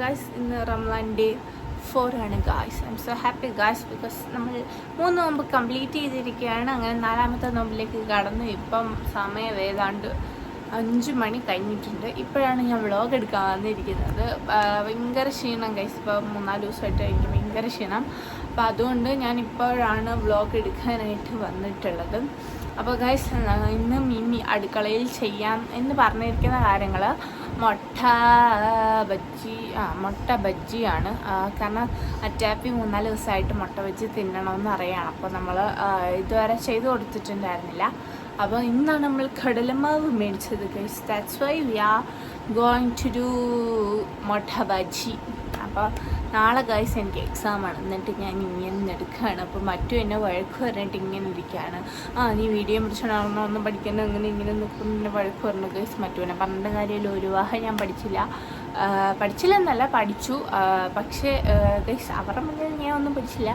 Guys ഇന്ന് Ramzan day four ആണ് guys I'm so happy guys because നമ്മൾ മൂന്ന് നോമ്പ് കംപ്ലീറ്റ് ചെയ്തിരിക്കുകയാണ്. അങ്ങനെ നാലാമത്തെ നോമ്പിലേക്ക് കടന്നു. ഇപ്പം സമയം ഏതാണ്ട് അഞ്ച് മണി കഴിഞ്ഞിട്ടുണ്ട്. ഇപ്പോഴാണ് ഞാൻ വ്ളോഗ് എടുക്കാൻ വന്നിരിക്കുന്നത്. ഭയങ്കര ക്ഷീണം ഗൈസ് ഇപ്പോൾ മൂന്നാൽ ദിവസമായിട്ട് എനിക്ക് ഭയങ്കര ക്ഷീണം. അപ്പോൾ അതുകൊണ്ട് ഞാൻ ഇപ്പോഴാണ് വ്ളോഗ് എടുക്കാനായിട്ട് വന്നിട്ടുള്ളത്. അപ്പോൾ ഗൈസ് ഇന്ന് മിനി അടുക്കളയിൽ ചെയ്യാം എന്ന് പറഞ്ഞിരിക്കുന്ന കാര്യങ്ങൾ മുട്ട ബജ്ജി ആ മുട്ട ബജ്ജിയാണ് കാരണം അറ്റാപ്പി മൂന്നാൽ ദിവസമായിട്ട് മുട്ട ബജ്ജി തിന്നണമെന്ന് അറിയണം. അപ്പോൾ നമ്മൾ ഇതുവരെ ചെയ്തു കൊടുത്തിട്ടുണ്ടായിരുന്നില്ല. അപ്പോൾ ഇന്നാണ് നമ്മൾ കടലമാവ് മേടിച്ചത് that's why we are going to do mutta bajji അപ്പോൾ നാളെ ഗൈസ് എനിക്ക് എക്സാമാണ് എന്നിട്ട് ഞാൻ ഇങ്ങനെ എടുക്കുകയാണ്. അപ്പോൾ മറ്റു എന്നെ വഴക്ക് പറഞ്ഞിട്ട് ഇങ്ങനെ ഇരിക്കുകയാണ്. ആ നീ വീഡിയോ പിടിച്ചോണോ ഒന്നും പഠിക്കണം അങ്ങനെ ഇങ്ങനെ നിൽക്കും എന്നെ വഴക്ക് പറഞ്ഞു ഗൈസ് മറ്റുവിനെ. പറഞ്ഞ കാര്യമില്ല. ഒരു വിവാഹം ഞാൻ പഠിച്ചില്ല. പഠിച്ചില്ലെന്നല്ല പഠിച്ചു. പക്ഷേ ഗൈസ് അവരുടെ മുന്നിൽ ഞാൻ ഒന്നും പഠിച്ചില്ല.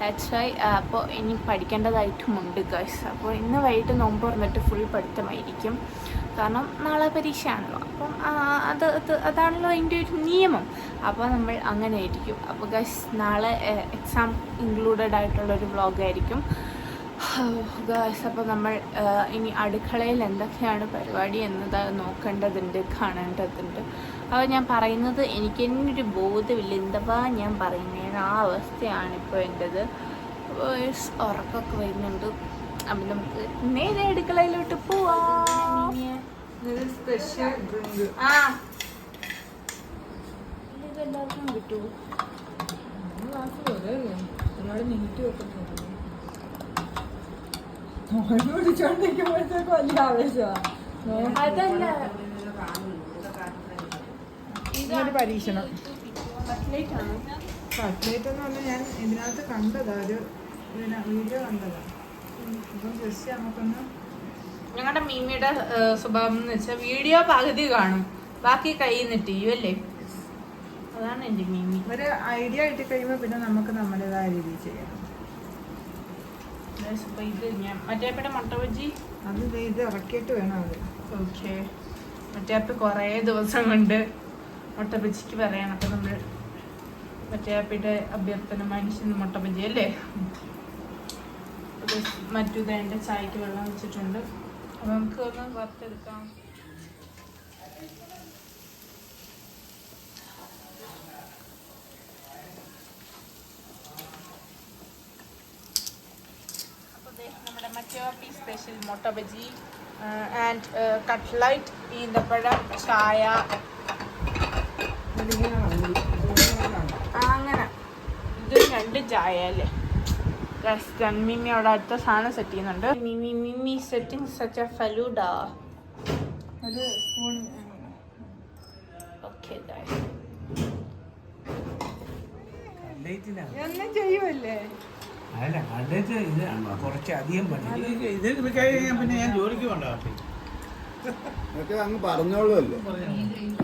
ദാറ്റ്സ് വൈ അപ്പോൾ ഇനി പഠിക്കേണ്ടതായിട്ടുമുണ്ട് ഗൈസ് അപ്പോൾ ഇന്ന് വൈകിട്ട് നോമ്പ് തുറന്നിട്ട് ഫുൾ പഠിത്തമായിരിക്കും. കാരണം നാളെ പരീക്ഷയാണല്ലോ അപ്പം അത് അത് അതാണല്ലോ അതിന്റെ ഒരു നിയമം. അപ്പോൾ നമ്മൾ അങ്ങനെ ആയിരിക്കും. അപ്പോൾ ഗസ് നാളെ എക്സാം ഇൻക്ലൂഡഡ് ആയിട്ടുള്ള ഒരു വ്ളോഗായിരിക്കും ഗസ് അപ്പോൾ നമ്മൾ ഇനി അടുക്കളയിൽ എന്തൊക്കെയാണ് പരിപാടി എന്നത് നോക്കേണ്ടതുണ്ട് കാണേണ്ടതുണ്ട്. അപ്പോൾ ഞാൻ പറയുന്നത് എനിക്ക് തന്നെ ഒരു ബോധമില്ല. എന്താ ഞാൻ പറയുന്നത് ആ അവസ്ഥയാണ് ഇപ്പോൾ എന്റെത്. ഉറക്കമൊക്കെ വരുന്നുണ്ട്. അപ്പം നമുക്ക് നേരെ അടുക്കളയിലോട്ട് പോവാം. സ്പെഷ്യൽ ഡ്രിങ്ക് ആ. കിട്ടുമോ ഒരുപാട് വലിയ ആവേശമാണ് അതല്ല. ഇതൊരു പരീക്ഷണം. കട്ട്ലേറ്റ്. എന്ന് പറഞ്ഞാൽ ഞാൻ ഇതിനകത്ത് കണ്ടതാ. ഒരു വീഡിയോ കണ്ടതാ. അപ്പം ജസ്റ്റ് നമുക്കൊന്ന് ഞങ്ങളുടെ മീമിയുടെ സ്വഭാവം എന്ന് വെച്ചാൽ വീഡിയോ പകുതി കാണും. ബാക്കി കയ്യിൽ ചെയ്യും അല്ലേ? അതാണ് എന്റെ മീമി. ഒരു ഐഡിയ കിട്ടി കഴിയുമ്പോൾ പിന്നെ നമുക്ക് നമ്മുടേതായ രീതിയിൽ ചെയ്യാം. ഇത് ഞാൻ മറ്റേപ്പിടെ മുട്ട ബജി അത് ഇത് ഇറക്കിയിട്ട് വേണം അത്. ഓക്കെ. മറ്റേപ്പ് കുറേ ദിവസം കൊണ്ട് മുട്ട ബജിക്ക് പറയണം അപ്പം നമ്മൾ മറ്റേപ്പിയുടെ അഭ്യർത്ഥന മനുഷ്യന് മുട്ട ബജി അല്ലേ? മറ്റു എന്റെ ചായക്ക് വെള്ളം വെച്ചിട്ടുണ്ട്. അപ്പം നമുക്ക് ഒന്ന് വറുത്തെടുക്കാം. അപ്പോൾ ദേ നമ്മുടെ മറ്റേപ്പി സ്പെഷ്യൽ മുട്ട ബജി ആൻഡ് കട്ട്ലൈറ്റ് ഈന്തപ്പഴം ചായ. അങ്ങനെ. ഇത് രണ്ട് ചായ അല്ലേ? റെസ്റ്റൻ മിമ്മി അവിടെ അടുത്ത സാധനം സെറ്റ് ചെയ്യുന്നുണ്ട്. Mimmi Mimmi setting such a falooda ഒരു സ്പൂൺ ഓക്കെ എന്നും ചെയ്യുമല്ലേ അല്ല കണ്ടിട്ട് ഇത് കുറച്ച് അധികം പണി. ഇത് ഇത് ഇത് കഴിഞ്ഞാൽ പിന്നെ ഞാൻ ജോലിക്ക് ഇതൊക്കെ അങ്ങ് പറഞ്ഞോളൂ ക്ഷീണമുണ്ട്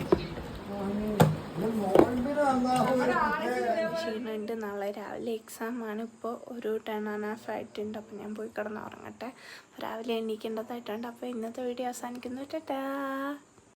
രാവിലെ എക്സാം ആണ് ഇപ്പോൾ ഒരു ടെൻ ആൻഡ് ഹാഫ് ആയിട്ടുണ്ട്. അപ്പോൾ ഞാൻ പോയി കിടന്ന് ഉറങ്ങട്ടെ. രാവിലെ എണീക്കേണ്ടതായിട്ടുണ്ട്. അപ്പോൾ ഇന്നത്തെ വീഡിയോ അവസാനിക്കുന്നു. ടാറ്റാ!